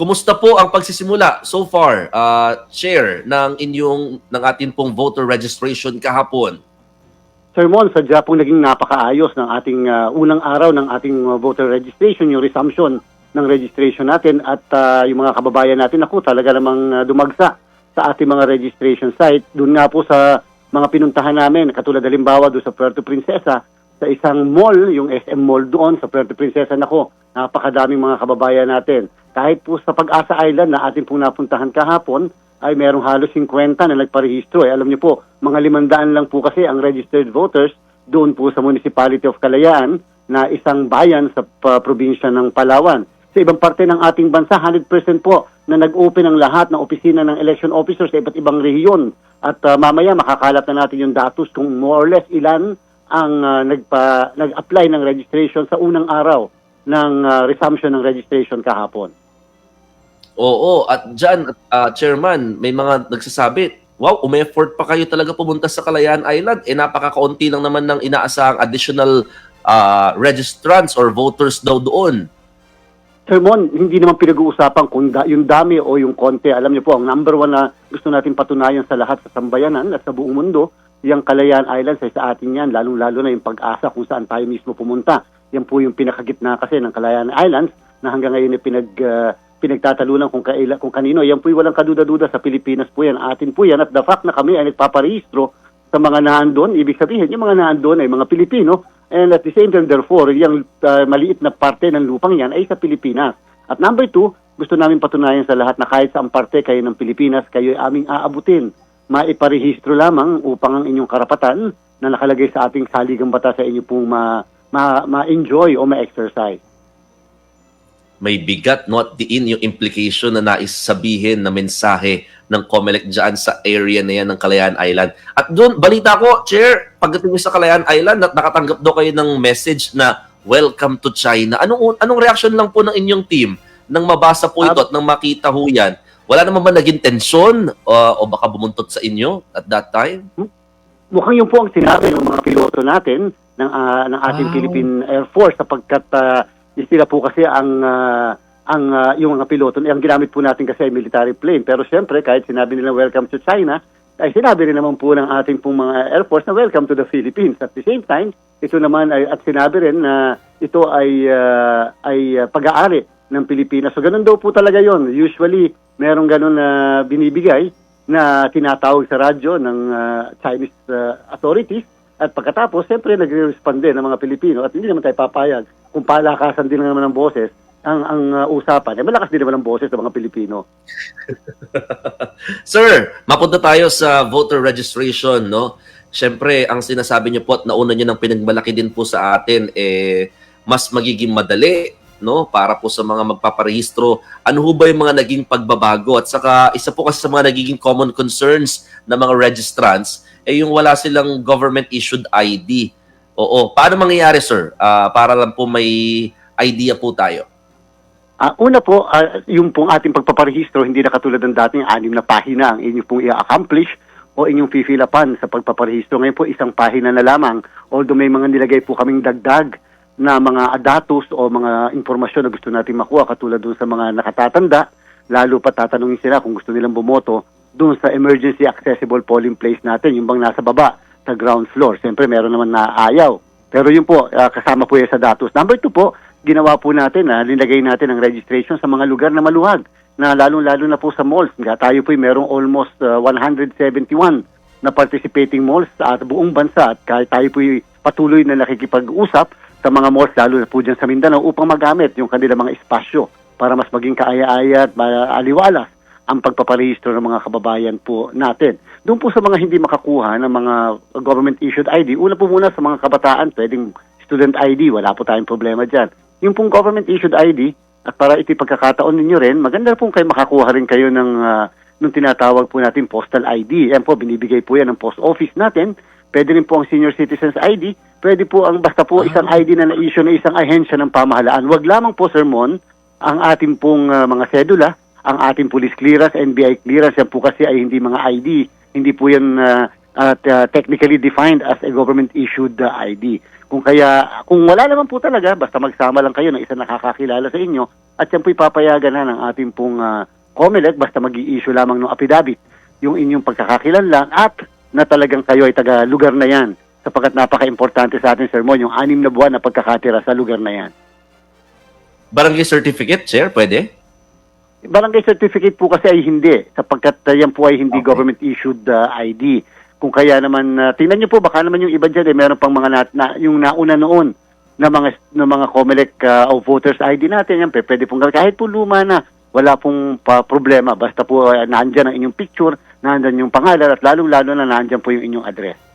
Kumusta po ang pagsisimula so far, uh, Chair, ng inyong, ng ating pong voter registration kahapon? Sir Mon, sadya pong naging napakaayos ng ating ah, unang araw ng ating ah, voter registration, yung resumption ng registration natin at ah, yung mga kababayan natin, ako talaga namang ah, dumagsa sa ating mga registration site. Doon nga po sa mga pinuntahan namin, katulad halimbawa doon sa Puerto Princesa, sa isang mall, yung SM Mall doon sa Puerto Princesa, nako, napakadaming mga kababayan natin. Kahit po sa Pag-asa Island na ating pong napuntahan kahapon, ay merong halos 50 na nagparehistro. Eh, alam niyo po, mga limandaan lang po kasi ang registered voters doon po sa Municipality of Kalayaan na isang bayan sa pa- probinsya ng Palawan. Sa ibang parte ng ating bansa, 100% po na nag-open ang lahat ng opisina ng election officers sa iba't ibang rehiyon. At ah, mamaya makakalat na natin yung datos kung more or less ilan ang ah, nagpa, nag-apply ng registration sa unang araw ng ah, resumption ng registration kahapon. Oo, at dyan, uh, Chairman, may mga nagsasabi, wow, umeffort pa kayo talaga pumunta sa Kalayaan Island. Eh, napakakaunti lang naman ng inaasahang additional uh, registrants or voters daw doon. Sir Mon, hindi naman pinag-uusapan kung da- yung dami o yung konti. Alam niyo po, ang number one na gusto natin patunayan sa lahat sa sambayanan at sa buong mundo, yung Kalayaan Islands ay sa atin yan, lalong-lalo na yung pag-asa kung saan tayo mismo pumunta. Yan po yung pinakagitna kasi ng Kalayaan Islands na hanggang ngayon ay pinag, ah, pinagtatalunan kung, kaila, kung kanino. Yan po yung walang kaduda-duda sa Pilipinas po yan. Atin po yan. At the fact na kami ay nagpaparehistro sa mga naandun, ibig sabihin, yung mga naandun ay mga Pilipino, and at the same time, therefore, yung uh, maliit na parte ng lupang yan ay sa Pilipinas. At number two, gusto namin patunayan sa lahat na kahit saan parte kayo ng Pilipinas, kayo ay aming aabutin. Maiparehistro lamang upang ang inyong karapatan na nakalagay sa ating saligang bata sa inyo pong ma, ma, ma-enjoy o ma-exercise. May bigat, no? At diin yung implication na nais sabihin na mensahe ng COMELEC dyan sa area na yan ng Kalayaan Island. At doon, balita ko, Chair, pagdating sa Kalayaan Island, at nakatanggap daw kayo ng message na welcome to China. Anong, anong reaction lang po ng inyong team nang mabasa po ito at nang makita ho yan? Wala naman ba naging tensyon uh, o baka bumuntot sa inyo at that time? Mukhang yun po ang sinabi ng mga piloto natin ng, ah, ng ating Wow. Philippine Air Force sapagkat ah, sila po kasi ang ah, ang ah, yung mga piloto, ang ginamit po natin kasi ay military plane. Pero siyempre, kahit sinabi nila welcome to China, ay sinabi rin naman po ng ating pong mga Air Force na welcome to the Philippines. At the same time, ito naman ay at sinabi rin na ito ay ah, ay ah, pag-aari ng Pilipinas. So ganun daw po talaga 'yon. Usually, merong ganun na binibigay na tinatawag sa radyo ng ah, Chinese ah, authorities at pagkatapos, siyempre nagre-respond din ng mga Pilipino at hindi naman tayo papayag kung palakasan din naman ng boses ang ang ah, usapan. Eh, malakas din naman ang boses ng mga Pilipino. Sir, mapunta tayo sa voter registration, no? Siyempre, ang sinasabi niyo po at nauna niyo ng pinagmalaki din po sa atin, eh, mas magiging madali, no? Para po sa mga magpaparehistro. Ano ho ba yung mga naging pagbabago? At saka, isa po kasi sa mga nagiging common concerns ng mga registrants, eh, yung wala silang government-issued ID. Oo. Paano mangyayari, sir? Ah, para lang po may idea po tayo. Ah, una po, ah, yung pong ating pagpaparehistro, hindi na katulad ng dating anim na pahina ang inyo pong i-accomplish o inyong fifilapan sa pagpaparehistro. Ngayon po, isang pahina na lamang. Although may mga nilagay po kaming dagdag na mga datos o mga informasyon na gusto natin makuha katulad dun sa mga nakatatanda, lalo pa tatanungin sila kung gusto nilang bumoto dun sa emergency accessible polling place natin, yung bang nasa baba sa ground floor. Siyempre, meron naman na ayaw. Pero yun po, ah, kasama po yan sa datos. Number two po, ginawa po natin na linagay natin ang registration sa mga lugar na maluwag na lalong-lalo na po sa malls. Nga tayo po merong almost ah, 171 na participating malls sa buong bansa at kahit tayo po patuloy na nakikipag-usap sa mga malls lalo na po dyan sa Mindanao upang magamit yung kanilang mga espasyo para mas maging kaaya-aya at maaliwalas ang pagpaparehistro ng mga kababayan po natin. Doon po sa mga hindi makakuha ng mga government-issued ID, una po muna sa mga kabataan, pwedeng student ID, wala po tayong problema dyan. Yung pong government-issued ID, at para iti pagkakataon ninyo rin, maganda po kayo makakuha rin kayo ng ah, nung tinatawag po natin postal ID. Yan po, binibigay po yan ng post office natin. Pwede rin po ang senior citizens ID. Pwede po ang basta po isang ID na na-issue ng isang ahensya ng pamahalaan. Wag lamang po, Sir Mon, ang ating pong ah, mga sedula, ang ating police clearance, NBI clearance, yan po kasi ay hindi mga ID. Hindi po yan ah, at ah, technically defined as a government-issued ID. Kung kaya, kung wala naman po talaga, basta magsama lang kayo ng isang nakakakilala sa inyo at yan po ipapayagan na ng ating pong ah, COMELEC basta mag issue lamang ng affidavit yung inyong pagkakakilanlan at na talagang kayo ay taga lugar na yan sapagkat napaka-importante sa ating sermon yung anim na buwan na pagkakatira sa lugar na yan. Barangay certificate, sir, pwede? Barangay certificate po kasi ay hindi sapagkat uh, yan po ay hindi Okay. government issued uh, ID. Kung kaya naman uh, tingnan niyo po baka naman yung iba diyan eh meron pang mga nat, na, yung nauna noon na mga na mga COMELEC uh, o voters ID natin yan pe, pwede pong kahit po luma na wala pong pa problema basta po uh, nandiyan ang inyong picture, nandiyan yung pangalan at lalong-lalo na nandiyan po yung inyong address.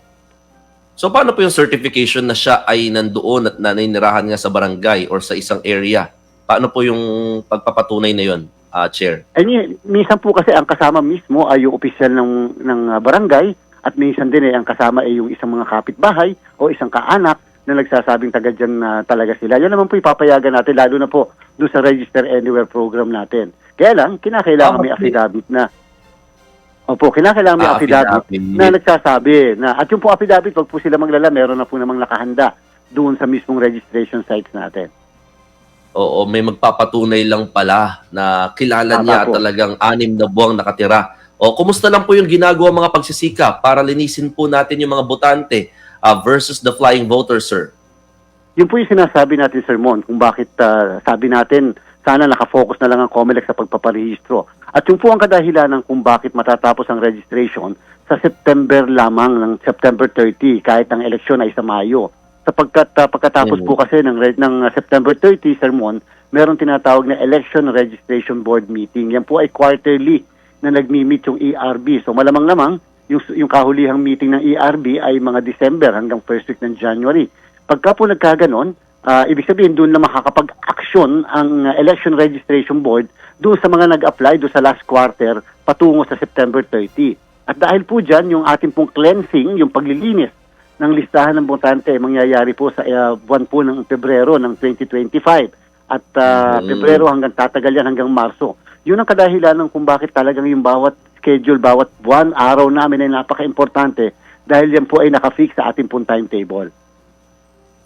So paano po yung certification na siya ay nandoon at naninirahan nga sa barangay or sa isang area? Paano po yung pagpapatunay na yun, ah, Chair? Eh, ni- minsan po kasi ang kasama mismo ay yung opisyal ng, ng uh, barangay at minsan din eh, ang kasama ay yung isang mga kapitbahay o isang kaanak na nagsasabing taga dyan na talaga sila. Yan naman po ipapayagan natin lalo na po doon sa Register Anywhere program natin. Kaya lang, kinakailangan Ah, may affidavit na. Opo, kinakailangan may Ah, affidavit affidavit. na nagsasabi na at yung po affidavit, wag po sila maglala, meron na po namang nakahanda doon sa mismong registration sites natin. Oo, may magpapatunay lang pala na kilala Tama niya po. talagang anim na buwang nakatira. O kumusta lang po yung ginagawa mga pagsisika para linisin po natin yung mga botante ah, versus the flying voters, sir? Yun po yung sinasabi natin, Sir Mon, kung bakit ah, sabi natin sana nakafocus na lang ang COMELEC sa pagpaparehistro. At yung po ang kadahilanan kung bakit matatapos ang registration sa September lamang ng September 30 kahit ang eleksyon ay sa Mayo. Sapagkat ah, pagkatapos po kasi ng, ng September 30, Sir Mon, meron tinatawag na Election Registration Board meeting. Yan po ay quarterly na nagmi-meet yung ERB. So malamang-lamang yung, yung kahulihang meeting ng ERB ay mga December hanggang first week ng January. Pagka po nagkaganon, ah, ibig sabihin doon na makakapag-aksyon ang ah, Election Registration Board doon sa mga nag-apply doon sa last quarter patungo sa September 30. At dahil po dyan, yung ating pong cleansing, yung paglilinis ng listahan ng botante ay mangyayari po sa ah, buwan po ng Pebrero ng 2025 at ah, Mm. Pebrero hanggang tatagal yan hanggang Marso. Yun ang kadahilanan kung bakit talagang yung bawat schedule, bawat buwan, araw namin ay napaka-importante dahil yan po ay nakafix sa ating pong timetable.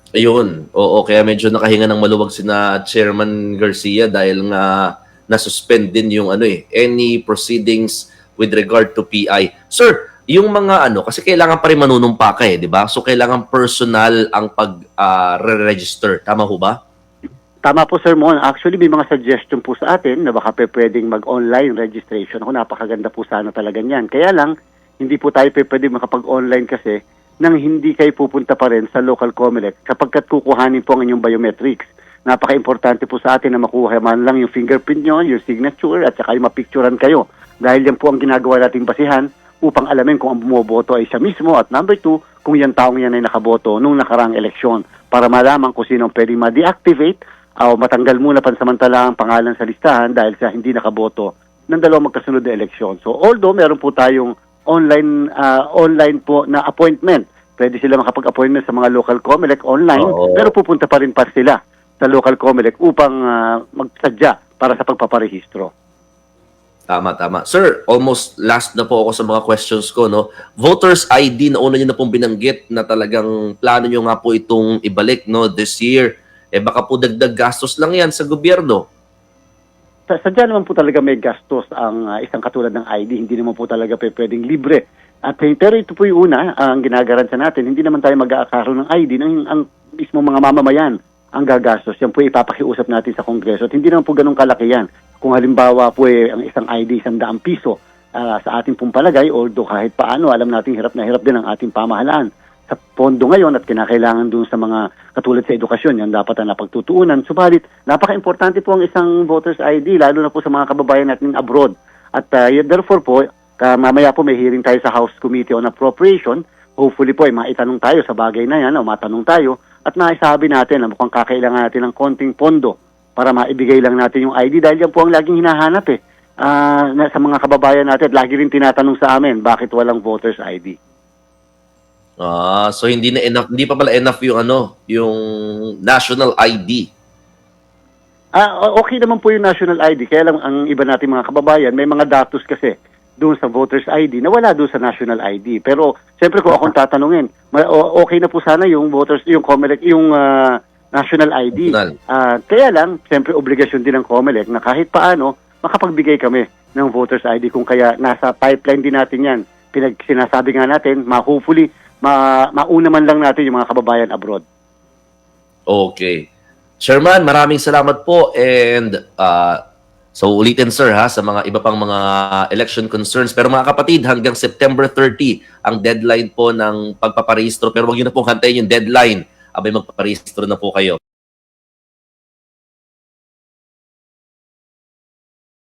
Ayun. Oo, kaya medyo nakahinga ng maluwag si na Chairman Garcia dahil nga na-suspend din yung ano eh, any proceedings with regard to PI. Sir, yung mga ano, kasi kailangan pa rin manunumpa ka eh, di ba? So kailangan personal ang pag-re-register. Tama ho ba? Tama po, Sir Mon. Actually, may mga suggestion po sa atin na baka pwedeng mag-online registration. Ako, napakaganda po sana talaga niyan. Kaya lang, hindi po tayo pwede makapag-online kasi nang hindi kayo pupunta pa rin sa local COMELEC kapag kat kukuhanin po ang inyong biometrics. Napaka-importante po sa atin na makuha man lang yung fingerprint nyo, yung signature, at saka yung mapicturan kayo. Dahil yan po ang ginagawa nating basihan upang alamin kung ang bumoboto ay siya mismo. At number two, kung yan taong yan ay nakaboto nung nakaraang eleksyon para malaman kung sino ang pwedeng ma-deactivate o matanggal muna pansamantala ang pangalan sa listahan dahil sa hindi nakaboto ng dalawang magkasunod na eleksyon. So although meron po tayong online ah, online po na appointment, pwede sila makapag-appointment sa mga local COMELEC online, Oo. pero pupunta pa rin pa sila sa local COMELEC upang ah, magsadya para sa pagpaparehistro. Tama, tama. Sir, almost last na po ako sa mga questions ko, no? Voters ID, nauna nyo na pong binanggit na talagang plano nyo nga po itong ibalik, no, this year. Eh baka po dagdag gastos lang yan sa gobyerno. Sa sadya naman po talaga may gastos ang ah, isang katulad ng ID. Hindi naman po talaga pwedeng libre. At eh, pero ito po yung una, ang ginagaran sa natin, hindi naman tayo mag-aakaroon ng ID ng ang mismo mga mamamayan ang gagastos. Yan po ipapakiusap natin sa Kongreso. At hindi naman po ganun kalaki yan. Kung halimbawa po eh, ang isang ID, isang daang piso ah, sa ating pong palagay, although kahit paano, alam natin hirap na hirap din ang ating pamahalaan sa pondo ngayon at kinakailangan dun sa mga katulad sa edukasyon, yan dapat ang napagtutuunan. Subalit, napaka-importante po ang isang voter's ID, lalo na po sa mga kababayan natin abroad. At uh, therefore po, mamaya po may hearing tayo sa House Committee on Appropriation. Hopefully po, ay maitanong tayo sa bagay na yan, o matanong tayo, at maisabi natin na mukhang kakailangan natin ng konting pondo para maibigay lang natin yung ID dahil yan po ang laging hinahanap eh. Na, sa mga kababayan natin, at lagi rin tinatanong sa amin, bakit walang voter's ID? Ah, so hindi na enough, hindi pa pala enough yung ano, yung national ID. Ah, okay naman po yung national ID. Kaya lang ang iba nating mga kababayan, may mga datos kasi doon sa voter's ID na wala doon sa national ID. Pero siyempre kung akong tatanungin, okay na po sana yung voters yung COMELEC yung ah, national ID. National. Ah, kaya lang, siyempre obligasyon din ng COMELEC na kahit paano makapagbigay kami ng voters ID kung kaya nasa pipeline din natin yan. Pinag sinasabi nga natin, ma hopefully ma mauna man lang natin yung mga kababayan abroad. Okay. Chairman, maraming salamat po and uh, so ulitin sir ha sa mga iba pang mga election concerns pero mga kapatid hanggang September 30 ang deadline po ng pagpaparehistro pero wag niyo na pong hantayin yung deadline abay magpaparehistro na po kayo.